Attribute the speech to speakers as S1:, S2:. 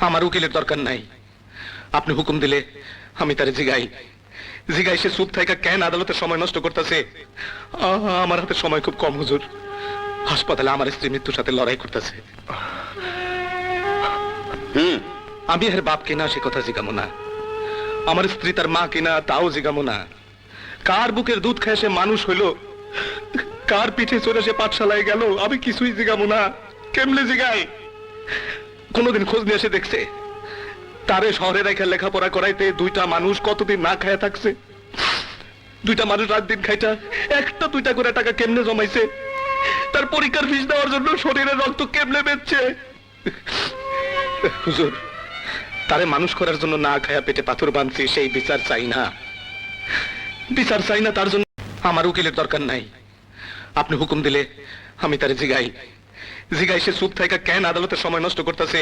S1: আমার উকিলের দরকার নাই। আপনি হুকুম দিলে আমি তারে জিগাই। জিগাই সে চুপ থাকা কেন আদালতে সময় নষ্ট করতেছে? আমার হাতে সময় খুব কম হুজুর। হাসপাতালে আমার স্ত্রী মৃত্যুর সাথে লড়াই করতেছে।
S2: হুম।
S1: আমি এর বাপ কিনা সে কথা জিগামো না। আমার স্ত্রী তার মা কিনা তাও জিগামো না। কার বুকের দুধ খায় সে মানুষ হইল? কার পিঠে চড়ে সে পাঠশালায় গেল? আমি কিছুই জিগামো না। কেমনে জিগাই? কোনোদিন খোঁজ নিয়ে এসে দেখছে। তারে শহরে রেখে লেখাপড়া করাইতে দুইটা মানুষ কতদিন না খায় থাকছে? দুইটা মানুষ রাত দিন খাইটা, একটা দুইটা করে টাকা কেমনে জমাইছে? তার পরীক্ষার ফিস দেওয়ার জন্য শরীরের রক্ত কেমনে বেচছে? হুজুর, তারে মানুষ করার জন্য না খায়া পেটে পাথর বাঁধছি সেই বিচার চাই না। বিচার চাই না, তার জন্য আমার উকিলের দরকার নাই। আপনি হুকুম দিলে আমি তারে জিগাই। জিগাই সে চুপ থাকা কেন আদালতের সময় নষ্ট করতেছে?